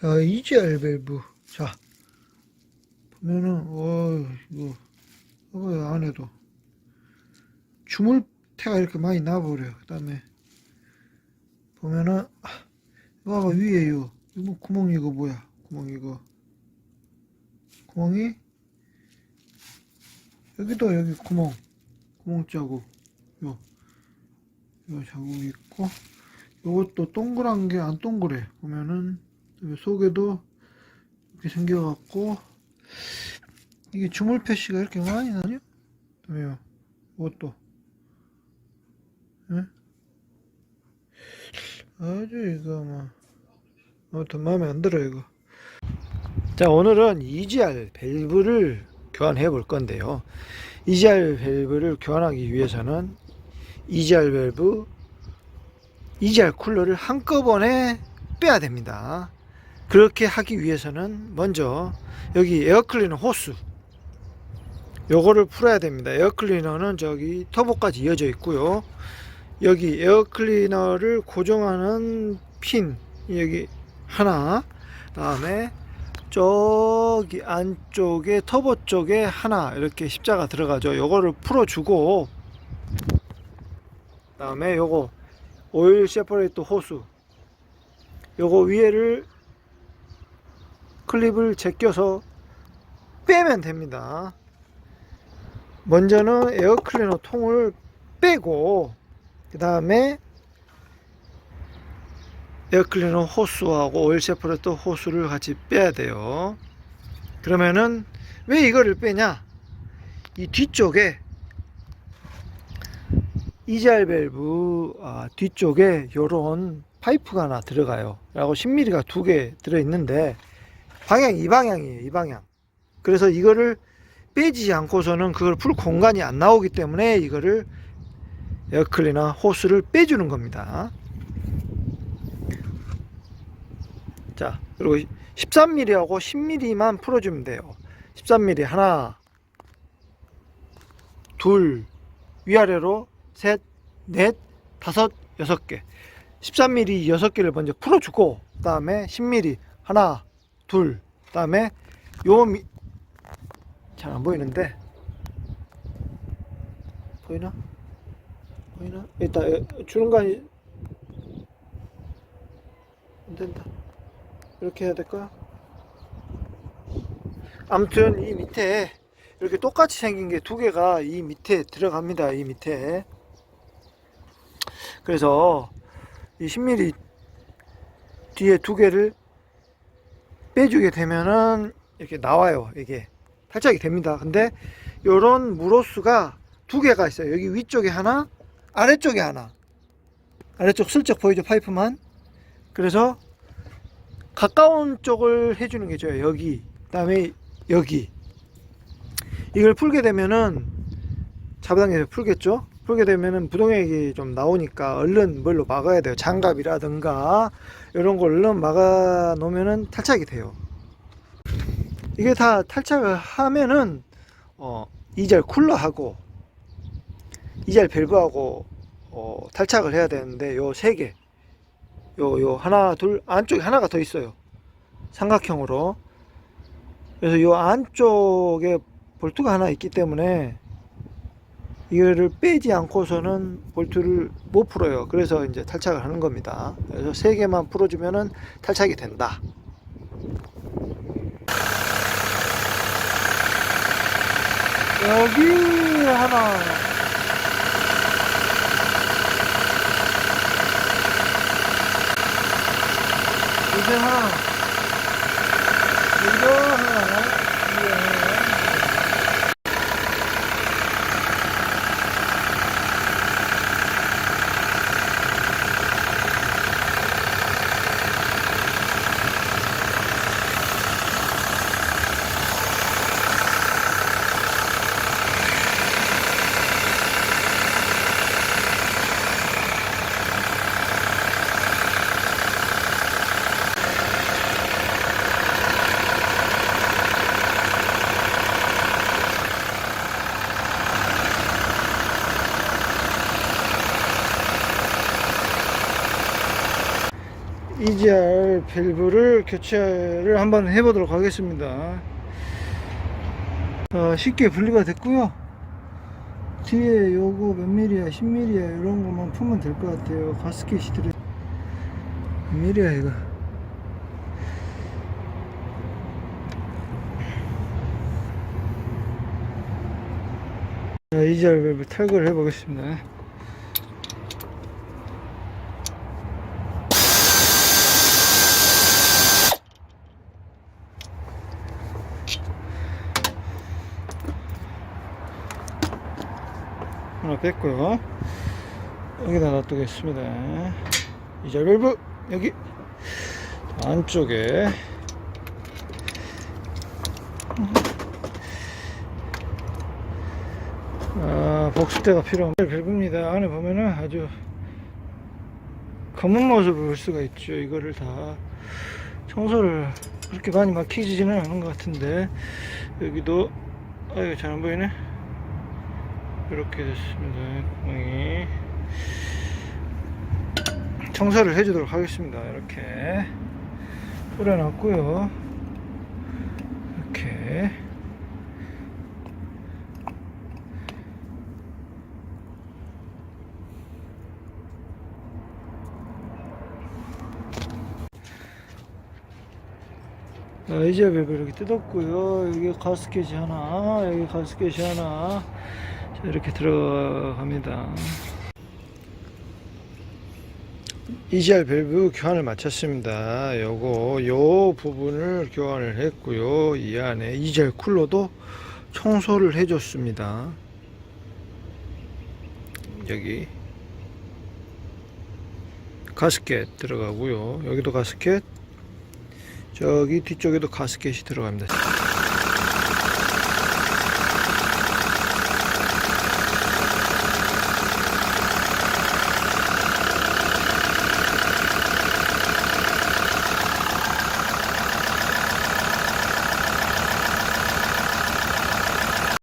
자, EGR 밸브. 자, 보면은, 어, 이거, 이거 안에도 주물태가 이렇게 많이 나버려요. 그 다음에, 보면은, 아, 이거 봐봐, 위에 요, 이거 구멍 이거 뭐야? 구멍 이거. 구멍이, 여기도 여기 구멍, 구멍 자국, 요, 요 자국이 있고, 요것도 동그란 게 안 동그래. 보면은, 속에도 이렇게 생겨갖고, 이게 주물 패시가 이렇게 많이 나냐? 왜요? 이것도. 예? 아주 이거 뭐, 아무튼 마음에 안 들어, 이거. 자, 오늘은 EGR 밸브를 교환해 볼 건데요. EGR 밸브를 교환하기 위해서는 EGR 밸브, EGR 쿨러를 한꺼번에 빼야 됩니다. 그렇게 하기 위해서는 먼저 여기 에어클리너 호스 요거를 풀어야 됩니다. 에어클리너는 저기 터보까지 이어져 있고요. 여기 에어클리너를 고정하는 핀 여기 하나 다음에 저기 안쪽에 터보 쪽에 하나 이렇게 십자가 들어가죠. 요거를 풀어주고 다음에 요거 오일 세퍼레이터 호스 요거 위에를 클립을 제껴서 빼면 됩니다. 먼저는 에어클리너 통을 빼고 그 다음에 에어클리너 호스하고 오일 세퍼레이터 호스를 같이 빼야 돼요. 그러면은 왜 이거를 빼냐? 이 뒤쪽에 이잘 밸브 아, 뒤쪽에 요런 파이프가 하나 들어가요. 라고 10mm가 두 개 들어 있는데 방향 이 방향이에요. 이 방향. 그래서 이거를 빼지 않고서는 그걸 풀 공간이 안 나오기 때문에 이거를 에어클리너 호스를 빼주는 겁니다. 자, 그리고 13mm하고 10mm만 풀어주면 돼요. 13mm 하나, 둘, 위아래로 셋, 넷, 다섯, 여섯 개. 13mm 여섯 개를 먼저 풀어주고, 그 다음에 10mm 하나, 둘, 그 다음에 요 미, 잘안 보이는데, 보이나? 보이나? 일단 아니, 안 된다. 이렇게 해야 될까? 아무튼 이 밑에 이렇게 똑같이 생긴 게 두 개가 이 밑에 들어갑니다. 이 밑에. 그래서 이 10mm 뒤에 두 개를 빼주게 되면은 이렇게 나와요. 이게 탈착이 됩니다. 근데 요런 무로스가 두 개가 있어요. 여기 위쪽에 하나, 아래쪽에 하나. 아래쪽 슬쩍 보이죠? 파이프만. 그래서 가까운 쪽을 해주는 게 좋아요. 여기, 그 다음에 여기. 이걸 풀게 되면은 잡아당겨서 풀겠죠. 풀게 되면은 부동액이 좀 나오니까 얼른 뭘로 막아야 돼요. 장갑이라든가 이런 걸 얼른 막아 놓으면은 탈착이 돼요. 이게 다 탈착을 하면은 어, 이젤 쿨러하고 이젤 밸브하고 어, 탈착을 해야 되는데 요 세 개. 요, 요, 하나, 둘, 안쪽에 하나가 더 있어요. 삼각형으로. 그래서 요 안쪽에 볼트가 하나 있기 때문에 이거를 빼지 않고서는 볼트를 못 풀어요. 그래서 이제 탈착을 하는 겁니다. 그래서 세 개만 풀어주면은 탈착이 된다. 여기 하나. 이제 하나. 밸브를 교체를 한번 해보도록 하겠습니다. 어, 쉽게 분리가 됐고요. 뒤에 요거 몇 미리야, 10미리야 이런 것만 풀면 될 것 같아요. 가스켓이 들어. 몇 미리야 이거. 자, 이젤 밸브 탈거를 해보겠습니다. 하나 뺐고요. 여기다 놔두겠습니다. 이젤 밸브 여기 안쪽에 아, 복수대가 필요합니다. 밸브입니다. 안에 보면은 아주 검은 모습을 볼 수가 있죠. 이거를 다 청소를 그렇게 많이 막히지는 않은 것 같은데 여기도 아이고 잘안 보이네. 이렇게 됐습니다. 구멍이 청소를 해주도록 하겠습니다. 이렇게 뿌려놨고요. 이렇게 자, 이제 밸브 이렇게 뜯었고요. 여기 가스켓이 하나, 여기 가스켓이 하나. 자, 이렇게 들어갑니다. EGR 밸브 교환을 마쳤습니다. 요거, 요 부분을 교환을 했고요. 이 안에 EGR 쿨러도 청소를 해줬습니다. 여기 가스켓 들어가고요. 여기도 가스켓, 저기 뒤쪽에도 가스켓이 들어갑니다.